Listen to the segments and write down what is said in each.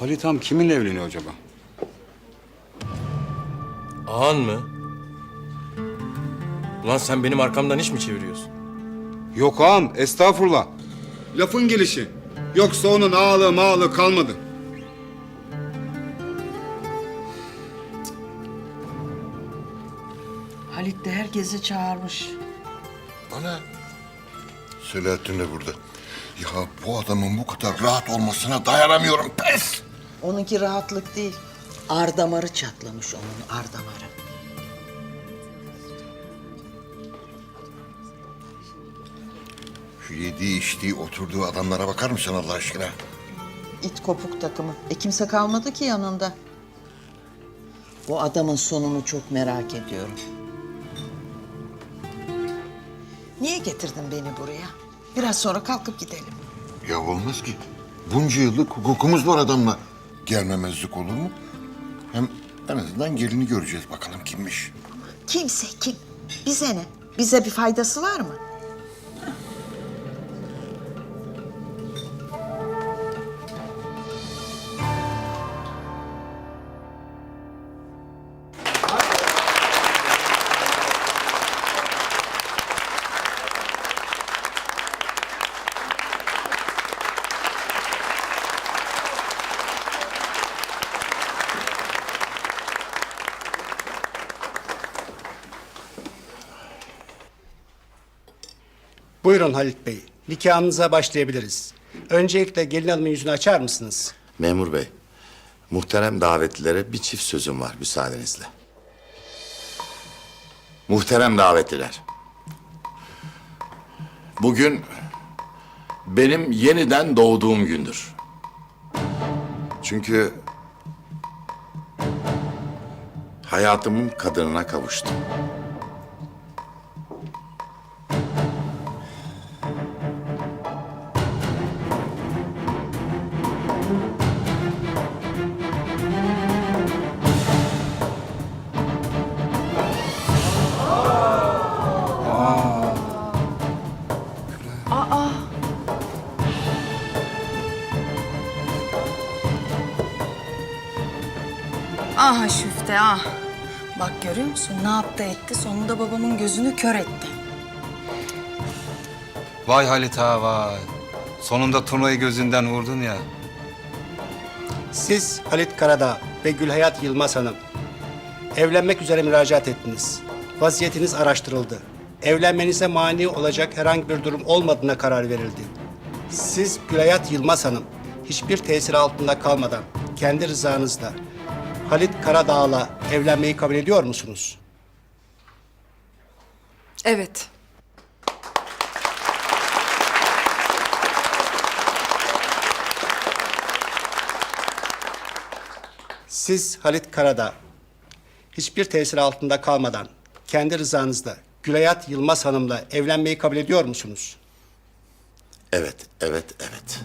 Halit Ham kiminle evleniyor acaba? Ağan mı? Ulan sen benim arkamdan iş mi çeviriyorsun? Yok ağam estağfurullah. Lafın gelişi. Yoksa onun ağalığı mağalığı kalmadı. Halit de herkesi çağırmış. Ana. Selahattin de burada. Ya bu adamın bu kadar rahat olmasına dayanamıyorum. Pes! Onunki rahatlık değil. Ar damarı çatlamış onun ar damarı. Şu yediği içtiği oturduğu adamlara bakar mısın Allah aşkına? İt kopuk takımı. E kimse kalmadı ki yanında. Bu adamın sonunu çok merak ediyorum. Niye getirdin beni buraya? Biraz sonra kalkıp gidelim. Ya olmaz ki. Bunca yıllık hukukumuz var adamla. Gelmemezlik olur mu? Hem en azından gelini göreceğiz bakalım kimmiş. Kimse kim? Bize ne? Bize bir faydası var mı? Buyurun Halit Bey. Nikahınıza başlayabiliriz. Öncelikle gelin hanımın yüzünü açar mısınız? Memur bey, muhterem davetlilere bir çift sözüm var müsaadenizle. Muhterem davetliler. Bugün benim yeniden doğduğum gündür. Çünkü hayatımın kadınına kavuştum. Ah Şüfte ah. Bak görüyor musun ne yaptı etti sonunda babamın gözünü kör etti. Vay Halit ağa vay. Sonunda turnayı gözünden vurdun ya. Siz Halit Karadağ ve Gülhayat Yılmaz Hanım evlenmek üzere müracaat ettiniz. Vaziyetiniz araştırıldı. Evlenmenize mani olacak herhangi bir durum olmadığına karar verildi. Siz Gülhayat Yılmaz Hanım hiçbir tesir altında kalmadan kendi rızanızla Halit Karadağ'la evlenmeyi kabul ediyor musunuz? Evet. Siz Halit Karadağ hiçbir tesir altında kalmadan kendi rızanızla Gülayat Yılmaz Hanım'la evlenmeyi kabul ediyor musunuz? Evet, evet, evet.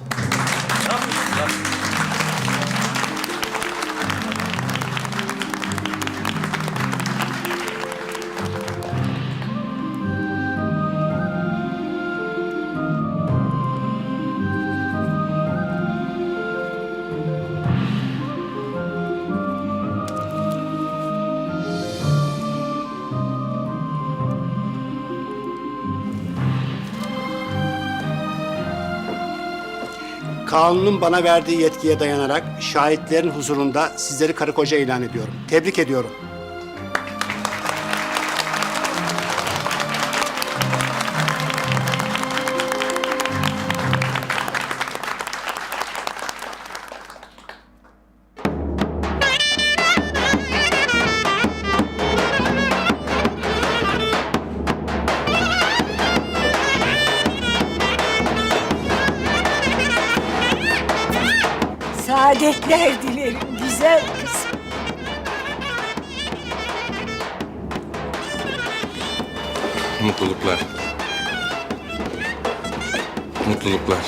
Kanunun bana verdiği yetkiye dayanarak şahitlerin huzurunda sizleri karı koca ilan ediyorum. Tebrik ediyorum. Saadetler dilerim güzel kız. Mutluluklar. Mutluluklar.